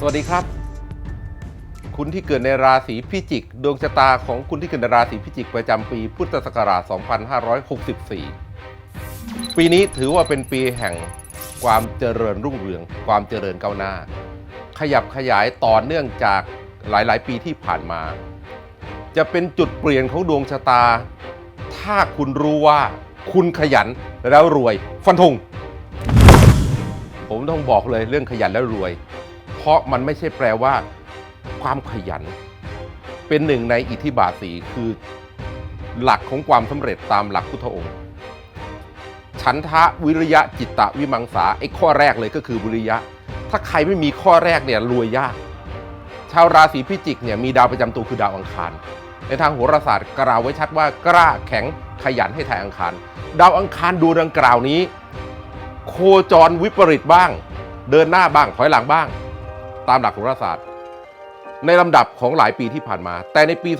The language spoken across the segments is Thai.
สวัสดีครับ คุณที่เกิดในราศีพิจิก ดวงชะตาของคุณที่เกิดในราศีพิจิกประจำปีพุทธศักราช 2564 ปีนี้ถือว่าเป็นปีแห่งความเจริญรุ่งเรือง ความเจริญก้าวหน้า ขยับขยายต่อเนื่องจากหลาย ๆ ปีที่ผ่านมา จะเป็นจุดเปลี่ยนของดวงชะตา ถ้าคุณรู้ว่าคุณขยันแล้วรวย ฟันธงผมต้องบอกเลยเรื่องขยันแล้วรวย เพราะมันไม่ใช่แปลว่า ความขยัน เป็นหนึ่งในอิทธิบาทสีคือหลักของความสำเร็จตามหลักพุทธองค์ ฉันทะวิริยะจิตตะวิมังสาไอ้ข้อแรกเลยก็คือวิริยะ ถ้าใครไม่มีข้อแรกเนี่ยรวยยาก ชาวราศีพิจิกเนี่ยมีดาวประจำตัวคือดาวอังคาร ในทางโหราศาสตร์กล่าวไว้ชัดว่ากล้าแข็งขยันให้ทายอังคาร ดาวอังคารดูดังกล่าวนี้ โคจรวิปริตบ้าง เดินหน้าบ้างถอยหลังบ้าง ตามหลักโหราศาสตร์ ในลำดับของหลายปีที่ผ่านมา แต่ในปี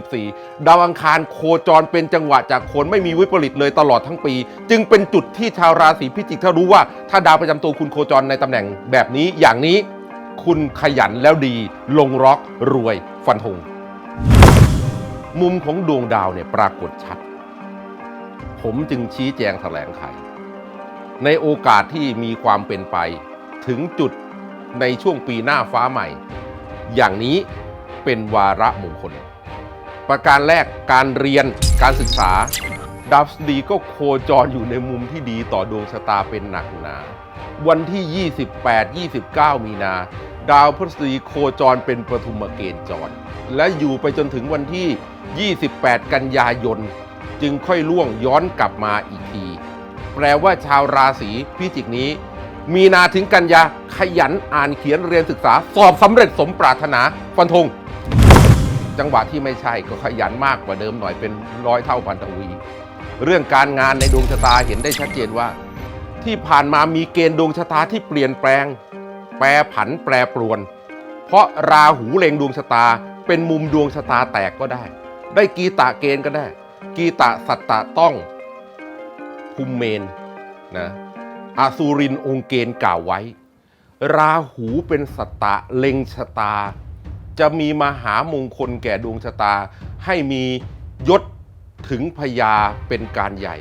264 ดาวอังคารโคจรเป็นจังหวะจากคนไม่มีวิปริตเลยตลอดทั้งปี จึงเป็นจุดที่ชาวราศีพิจิกถ้ารู้ว่า ถ้าดาวประจำตัวคุณโคจรในตำแหน่งแบบนี้อย่างนี้คุณขยันแล้วดี ลงร็อกรวย ฟันธงมุมของดวงดาวเนี่ยปรากฏชัด ผมจึงชี้แจงแถลงไข ในโอกาสที่มีความเป็นไป ถึงจุด ในช่วงปีหน้าฟ้าใหม่ อย่างนี้เป็นวาระมงคล ประการแรกการเรียนการศึกษาดาวพฤหัสบดีก็โคจรอยู่ในมุมที่ดีต่อดวงชะตาเป็นหนักหนา วันที่ 28 29 มีนา ดาวพฤหัสบดีโคจรเป็นปฐุมเกณฑ์จร และอยู่ไปจนถึงวันที่ 28 กันยายน จึงค่อยล่วงย้อนกลับมาอีกที แปลว่าชาวราศีพิจิกนี้ มีนาถึงกันยาขยันอ่านเขียนเรียนศึกษา สอบสำเร็จสมปรารถนาฟันธงจังหวะที่ไม่ใช่ก็ขยันมากกว่าเดิมหน่อยเป็นร้อยเท่าพันทวีเรื่องการงานในดวงชะตาเห็นได้ชัดเจนว่า ที่ผ่านมามีเกณฑ์ดวงชะตาที่เปลี่ยนแปลง แปรผันแปรปรวน เพราะราหูเล็งดวงชะตา เป็นมุมดวงชะตาแตกก็ได้ ได้กีตะเกณฑ์ก็ได้ กีตะสัตตะต้องภูมิเมนนะ อาสูรินองค์เกณฑ์กล่าวไว้ ราหูเป็นสัตตะเล็งชะตา จะมีมหามงคลแก่ดวงชะตา ให้มียศถึงพญาเป็นการใหญ่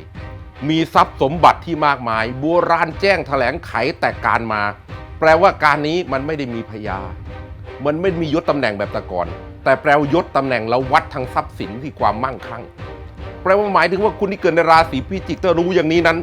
มีทรัพย์สมบัติที่มากมายโบราณแจ้งแถลงไขแต่การมา แปลว่าการนี้มันไม่ได้มีพญา มันไม่มียศตำแหน่งแบบแต่ก่อน แต่แปลว่ายศตำแหน่งเราวัดทางทรัพย์สินที่ความมั่งคั่ง แปลว่าหมายถึงว่าคุณที่เกิดในราศีพิจิกถ้ารู้อย่างนี้นั้น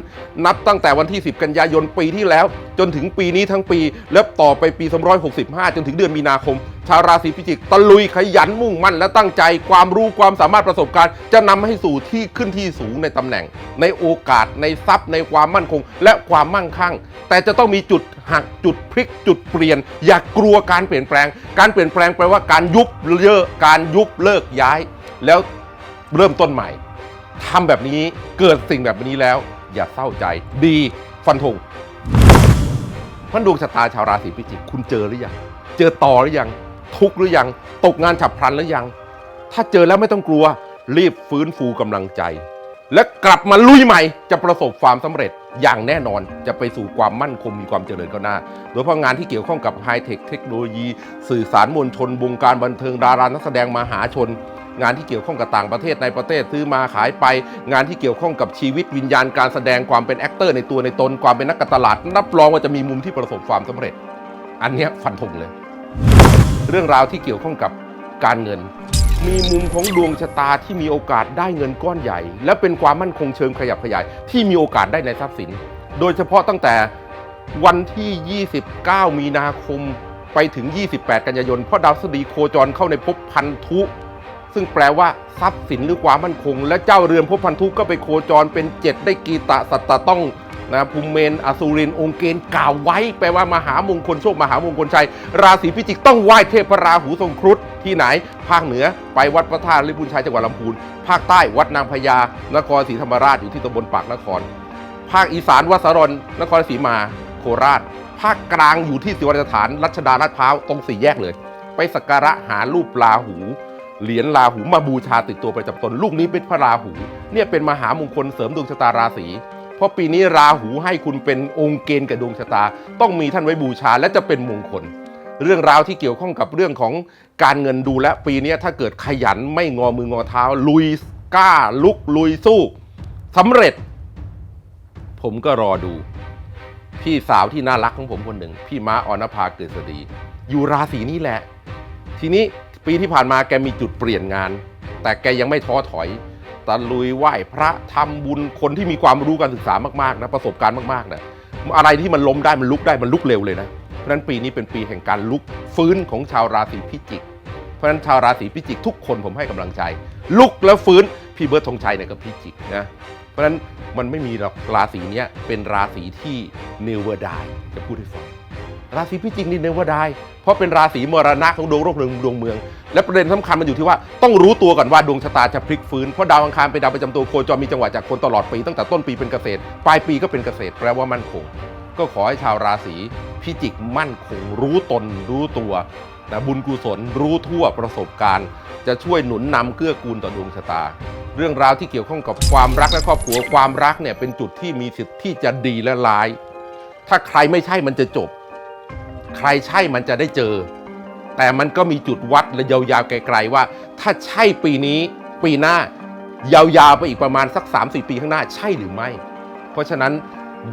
นับตั้งแต่วันที่ 10 กันยายนปีที่แล้ว จนถึงปีนี้ทั้งปี แล้วต่อไปปี265 จนถึงเดือนมีนาคม ชาวราศีพิจิกตะลุยขยันมุ่งมั่นและตั้งใจความรู้ความสามารถประสบการณ์ จะนำให้สู่ที่ขึ้นที่สูงในตำแหน่ง ในโอกาสในทรัพย์ ในความมั่นคง และความมั่งคั่ง แต่จะต้องมีจุดหักจุดพลิกจุดเปลี่ยน อย่ากกลัวการเปลี่ยนแปลง การเปลี่ยนแปลงแปลว่าการยุบเลิกการยุบเลิกย้าย แล้วเริ่มต้นใหม่ ทำแบบนี้เกิดสิ่งแบบนี้แล้ว อย่าเศร้าใจ ดีฟันธงพันดวงชะตาชาวราศีพิจิกคุณเจอหรือยังเจอต่อหรือยังทุกหรือยังตกงานฉับพลันหรือยัง ถ้าเจอแล้วไม่ต้องกลัว รีบฟื้นฟูกำลังใจ และกลับมาลุยใหม่จะประสบความสำเร็จอย่างแน่นอนจะไปสู่ความมั่นคงมีความเจริญก้าวหน้า โดยเฉพาะงานที่เกี่ยวข้องกับไฮเทคเทคโนโลยี สื่อสารมวลชนวงการบันเทิงดารานักแสดงมหาชน งานที่เกี่ยวข้องกับต่างประเทศในประเทศซื้อมาขายไป งานที่เกี่ยวข้องกับชีวิตวิญญาณการแสดงความเป็นแอคเตอร์ในตัวในตนความเป็นนักการตลาดรับรองว่าจะมีมุมที่ประสบความสำเร็จ อันนี้ฟันธงเลย เรื่องราวที่เกี่ยวข้องกับการเงิน มีมุมของดวงชะตาที่มีโอกาสได้เงินก้อนใหญ่ และเป็นความมั่นคงเชิงขยับขยาย ที่มีโอกาสได้ในทรัพย์สิน โดยเฉพาะตั้งแต่วันที่ 29 มีนาคมไปถึง 28 กันยายน เพราะดาวสดีโคจรเข้าในภพพันธุ ซึ่งแปลว่าทรัพย์สินหรือความมั่นคง และเจ้าเรือนภพพันธุก็ไปโคจรเป็นเจ็ดได้กีตะสัตตะต้องนะภูมิเมนอสูรินองค์เกณฑ์กล่าวไว้ แปลว่ามหามงคลโชคมหามงคลชัย ราศีพิจิกต้องไหว้เทพราหูทรงครุฑที่ไหน ภาคเหนือไปวัดพระธาตุลิบุญชัยจังหวัดลำพูน ภาคใต้วัดนางพญานครศรีธรรมราชอยู่ที่ตำบลปากนคร ภาคอีสานวัดสรนนครศรีมาโคราช ภาคกลางอยู่ที่ศิวรสถานรัชดาลาดพร้าวตรงสี่แยกเลย ไปสักการะหารูปลาหู เหรียญราหูมาบูชาติดตัวประจำตน ลูกนี้เป็นพระราหู เนี่ยเป็นมหามงคลเสริมดวงชะตาราศีเพราะปีนี้ราหูให้คุณเป็นองค์เกณฑ์กับดวงชะตา ต้องมีท่านไว้บูชาและจะเป็นมงคล เรื่องราวที่เกี่ยวข้องกับเรื่องของการเงินดูและปีนี้ถ้าเกิดขยันไม่งอมืองอเท้า ลุยกล้าลุกลุยสู้สำเร็จ ผมก็รอดู พี่สาวที่น่ารักของผมคนหนึ่ง พี่ม้าออนภาเกิดสดี อยู่ราศีนี้แหละ ทีนี้ปีที่ผ่านมาแกมีจุดเปลี่ยนงาน แต่แกยังไม่ท้อถอยตะลุยไหว้พระทำบุญคนที่มีความรู้การศึกษามากๆนะประสบการณ์มากๆนะอะไรที่มันล้มได้มันลุกได้มันลุกเร็วเลยนะเพราะฉะนั้นปีนี้เป็นปีแห่งการลุกฟื้นของชาวราศีพิจิก เพราะฉะนั้นชาวราศีพิจิกทุกคนผมให้กำลังใจ ลุกแล้วฟื้นพี่เบิร์ดธงชัยเนี่ยก็พิจิกนะเพราะฉะนั้นมันไม่มีหรอกราศีเนี้ยเป็นราศีที่เนวดายจะพูดให้ฟัง ราศีพิจิกนี่เนวดายเพราะเป็นราศีมรณะของดวงโลกเรืองดวงเมือง และประเด็นสำคัญมันอยู่ที่ว่าต้องรู้ตัวก่อนว่าดวงชะตาจะพลิกฟื้นเพราะดาวอังคารเป็นดาวประจำตัวโคจรมีจังหวะจากคนตลอดปีตั้งแต่ต้นปีเป็นเกษตร ปลายปีก็เป็นเกษตรแปลว่ามั่นคง ก็ขอให้ชาวราศีพิจิกมั่นคง รู้ตน รู้ตัวนะบุญกุศลรู้ทั่วประสบการณ์ จะช่วยหนุนนำเกื้อกูลต่อดวงชะตา เรื่องราวที่เกี่ยวข้องกับความรักและครอบครัวความรักเนี่ยเป็นจุดที่มีสิทธิ์ที่จะดีและร้าย ถ้าใครไม่ใช่มันจะจบ ใครใช่มันจะได้เจอ แต่มันก็มีจุดวัดและยาวๆไกลๆว่า ถ้าใช่ปีนี้ปีหน้ายาวๆไปอีกประมาณสัก 3-4 ปีข้างหน้าใช่หรือไม่ เพราะฉะนั้น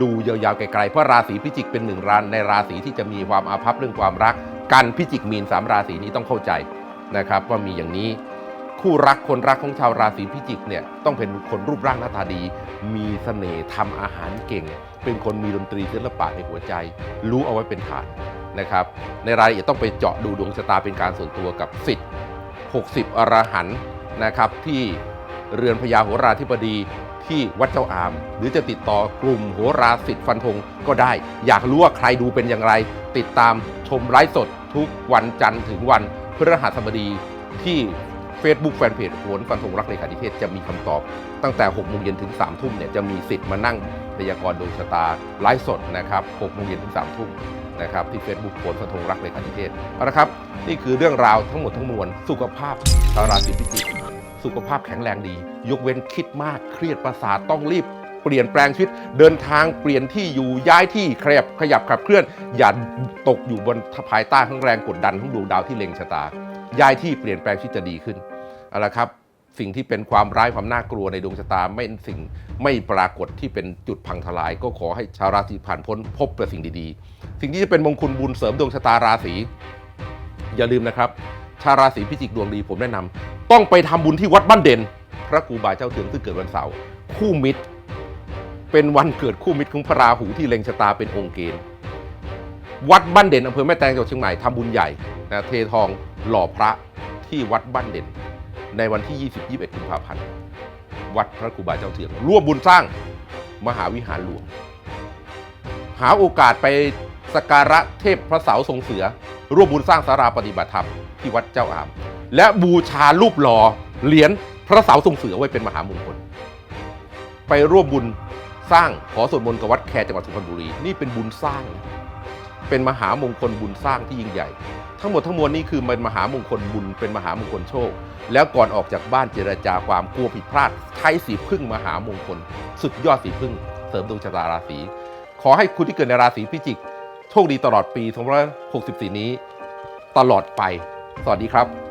ดูยาวๆไกลๆเพราะราศีพิจิกเป็นหนึ่งราในราศีที่จะมีความอาภัพเรื่องความรัก กันพิจิกมีนสามราศีนี้ต้องเข้าใจนะครับว่ามีอย่างนี้ คู่รักคนรักของชาวราศีพิจิกเนี่ยต้องเป็นคนรูปร่างหน้าตาดี มีเสน่ห์ทำอาหารเก่ง เป็นคนมีดนตรีศิลปะในหัวใจ รู้เอาไว้เป็นฐาน นะครับ ในรายละเอียดต้องไปเจาะดูดวงชะตาเป็นการส่วนตัวกับสิทธิ์ 60 อรหันนะครับ ที่เรือนพญาโหราธิบดีที่วัดเจ้าอาม หรือจะติดต่อกลุ่มโหราสิทธิ์ฟันธงก็ได้ อยากรู้ว่าใครดูเป็นอย่างไร ติดตามชมไลฟ์สดทุกวันจันทร์ถึงวันพฤหัสบดีที่ Facebook Fanpage โหนฟันธงรักในขานิเทศจะมีคำตอบ ตั้งแต่6โมงเย็นถึง3ทุ่มเนี่ยจะมีสิทธิ์มานั่ง พยากรณ์ดวงชะตาไลฟ์สดนะครับ6โมงเย็นถึง3ทุ่มนะครับที่ Facebook โหนฟันธงรักในขานิเทศเอาละครับ นี่คือเรื่องราวทั้งหมดทั้งมวล สุขภาพชาวราศีพิจิกสุขภาพแข็งแรงดี ยกเว้นคิดมากเครียดประสาทต้องรีบ เปลี่ยนแปลงชีวิต เดินทางเปลี่ยนที่อยู่ย้ายที่ขยับขยับขับเคลื่อน อย่าตกอยู่บนภายใต้ข้างแรงกดดันของดวงดาวที่เล็งชะตา ย้ายที่เปลี่ยนแปลงชีวิตจะดีขึ้นเอาละครับ สิ่งที่เป็นความร้ายความน่ากลัวในดวงชะตาไม่สิ่งไม่ปรากฏที่เป็นจุดพังทลาย ก็ขอให้ชาวราศีผ่านพ้นพบแต่สิ่งดีๆ สิ่งที่จะเป็นมงคลบุญเสริมดวงชะตาราศีอย่าลืมนะครับ ชาวราศีพิจิกดวงดีผมแนะนำต้องไปทำบุญที่วัดบ้านเด่น พระครูบาเจ้าเถืองซึ่งเกิดวันเสาร์คู่มิตร เป็นวันเกิดคู่มิตรของพระราหูที่เล็งชะตาเป็นองค์เกณฑ์วัดบ้านเด่นอำเภอแม่แตงจังหวัดเชียงใหม่ทำบุญใหญ่นะเททองหล่อพระที่วัดบ้านเด่น ในวันที่ 20 21กุมภาพันธ์วัดพระครูบาเจ้าเถืองร่วมบุญสร้างมหาวิหารหลวง หาโอกาสไปสักการะเทพพระเสาทรงเสือ ร่วมบุญสร้างสาราปฏิบัติธรรมที่วัดเจ้าอาม และบูชารูปหล่อเหรียญพระเสาทรงเสือไว้เป็นมหามงคล ไปร่วมบุญสร้างขอสวดมนต์กับวัดแคจังหวัดสุพรรณบุรีนี่เป็นบุญสร้าง เป็นมหามงคลบุญสร้างที่ยิ่งใหญ่ ทั้งหมดทั้งมวลนี้คือเป็นมหามงคลบุญเป็นมหามงคลโชค แล้วก่อนออกจากบ้านเจรจาความกลัวผิดพลาดใช้สีพึ่งมหามงคล สุดยอดสีพึ่ง เสริมดวงชะตาราศีขอให้คุณที่เกิดในราศีพิจิก โชคดีตลอดปี 2564 นี้ ตลอดไป สวัสดีครับ